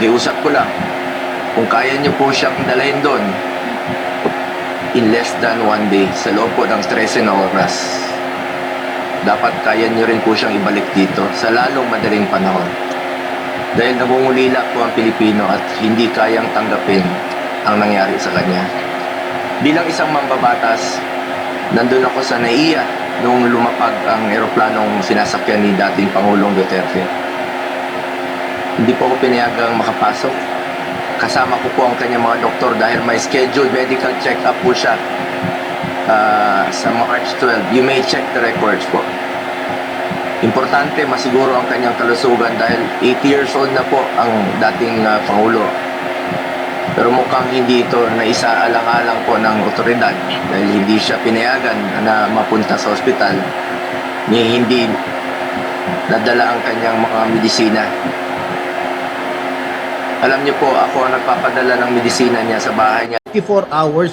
Pakiusap ko lang, kung kaya niyo po siyang dalhin doon, in less than one day, sa loob po ng 13 na oras, dapat kaya niyo rin po siyang ibalik dito sa lalong madaling panahon. Dahil nangungulila po ang Pilipino at hindi kayang tanggapin ang nangyari sa kanya. Bilang isang mambabatas, nandun ako sa NAIA nung lumapag ang eroplanong sinasakyan ni dating Pangulong Duterte. Hindi po ako pinayagang makapasok. Kasama ko po ang kanyang mga doktor dahil may scheduled medical check-up po siya ah, sa March 12. You may check the records po. Importante masiguro ang kanyang kalusugan dahil 80 years old na po ang dating ah, Pangulo. Pero mukhang hindi ito na isaalang-alang po ng otoridad dahil hindi siya pinayagan na mapunta sa ospital ni hindi nadala ang kanyang mga medisina. Alam niyo po, ako ang nagpapadala ng medisina niya sa bahay niya 24 hours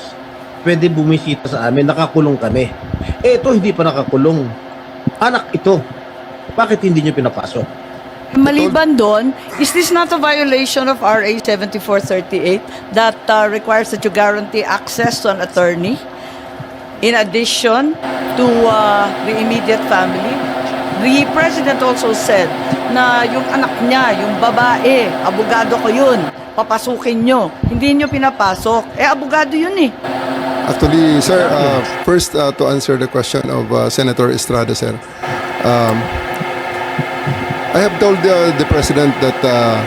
pwede bumisita sa amin, nakakulong kami. Eh, ito hindi pa nakakulong. Anak ito. Bakit hindi nyo pinapasok? Maliban doon, is this not a violation of RA 7438 that uh, requires that you guarantee access to an attorney in addition to uh, the immediate family? The president also said na yung anak niya, yung babae, abogado ko yun, papasukin nyo. Hindi nyo pinapasok. Eh, abogado yun eh. Actually, sir, uh, first uh, to answer the question of uh, Senator Estrada, sir. Um, I have told the, the president that uh,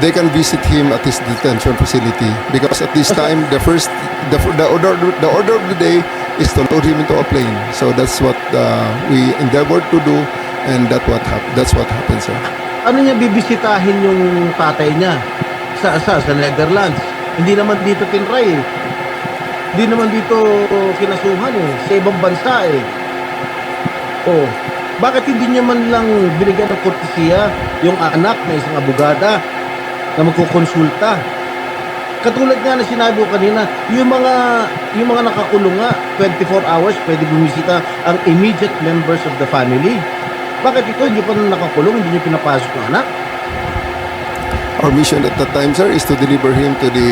they can visit him at his detention facility because at this time the first the, the order the order of the day is to load him into a plane. So that's what uh, we endeavored to do, and that what hap- that's what happened, sir. Ano niya bibisitahin yung tatay niya? Sa, sa, sa Netherlands. Hindi naman dito tinry eh. Hindi naman dito kinasuhan eh. Sa ibang bansa eh. Oh, bakit hindi niya man lang binigyan ng kortesiya yung anak na isang abogada na magkukonsulta? Katulad nga na sinabi ko kanina, yung mga yung mga nakakulong nga 24 hours pwede bumisita ang immediate members of the family. Bakit ito hindi pa na nakakulong, hindi niyo pinapasok ng anak? Our mission at that time, sir, is to deliver him to the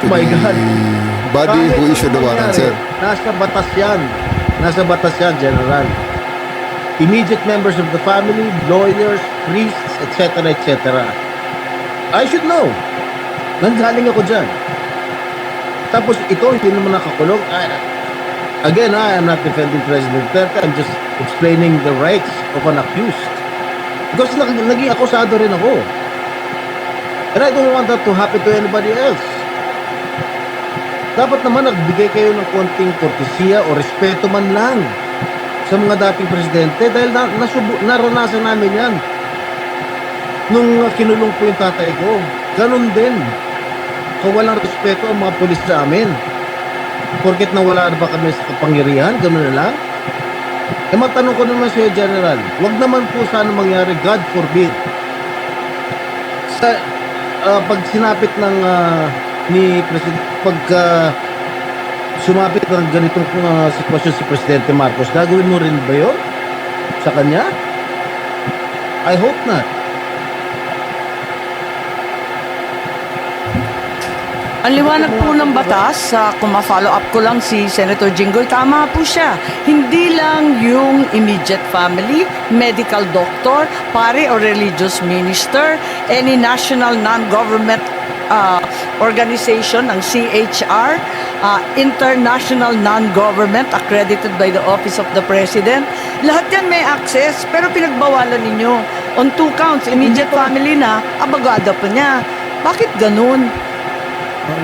to My the God. body Kahit who issued the warrant, sir. Nasa batas yan. Nasa batas yan, General. Immediate members of the family, lawyers, priests, etc., etc. I should know. Nanggaling ako dyan. Tapos ito, hindi naman nakakulong. I- Again, I am not defending President Duterte. I'm just explaining the rights of an accused. Because nag naging akusado rin ako. And I don't want that to happen to anybody else. Dapat naman nagbigay kayo ng konting kortesiya o respeto man lang sa mga dating presidente dahil na, nasubu, naranasan namin yan. Nung kinulong po yung tatay ko, ganun din. Kawalang respeto ang mga polis sa amin. Porket nawala na ba kami sa kapangyarihan, ganun na lang. Eh matanong ko naman sa iyo, General, wag naman po sana mangyari, God forbid. Sa, ah, pag sinapit ng ah, ni President, pagka sumapit ng ganitong ah, sitwasyon si Presidente Marcos, gagawin mo rin ba yun? Sa kanya? I hope not. Ang liwanag po ng batas, sa kung ma-follow up ko lang si Senator Jinggoy, tama po siya. Hindi lang yung immediate family, medical doctor, pare or religious minister, any national non-government uh, organization ng CHR, uh, international non-government accredited by the Office of the President. Lahat yan may access, pero pinagbawalan ninyo. On two counts, immediate family na, abogado pa niya. Bakit ganun?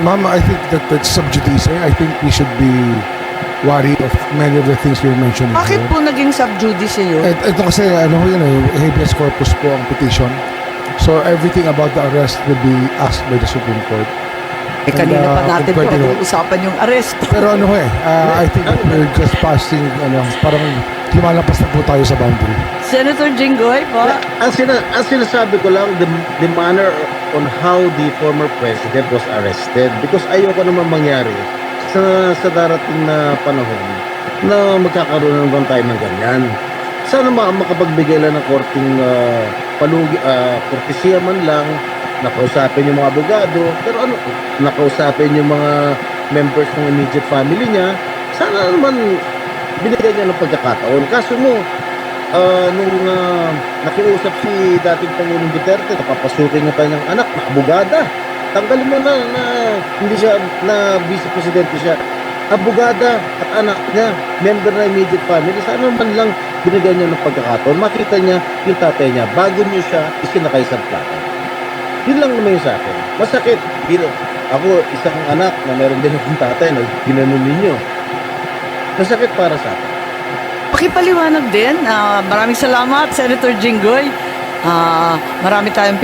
Ma'am, I think that that's sub judice. I think we should be worried of many of the things you're mentioning Bakit here. po naging sub-judice yun? Et, ito kasi, ano yun eh, habeas corpus po ang petition. So everything about the arrest will be asked by the Supreme Court. Eh, kanina And, uh, pa natin po kung pwede ho. usapan yung arrest. Pero ano eh, uh, I think that we're just passing, ano, parang lumalabas na po tayo sa boundary. Senator Jinggoy po. Ang, sina, ang sinasabi ko lang, the, the manner on how the former president was arrested because ayoko naman mangyari sa, sa darating na panahon na magkakaroon naman tayo ng ganyan. Sana ma makapagbigay lang ng korting uh, palugi, uh, kortesiya man lang nakausapin yung mga abogado, pero ano, nakausapin yung mga members ng immediate family niya, sana naman binigyan niya ng pagkakataon. Kaso mo, ah, nung ah, nakiusap si dating Pangulong Duterte, napapasukin niya kanyang anak na abogada. Tanggalin mo na na hindi siya na vice presidente siya. Abogada at anak niya, member na immediate family, sana man lang binigyan niya ng pagkakataon. Makita niya yung tatay niya bago niyo siya isinakay sa plato. Yun lang naman yung sa akin. Masakit. Bilo. Ako, isang anak na meron din akong tatay na ginanon ninyo. Masakit para sa akin. Pakipaliwanag din. Ah, maraming salamat, Senator Jinggoy. Ah, marami tayong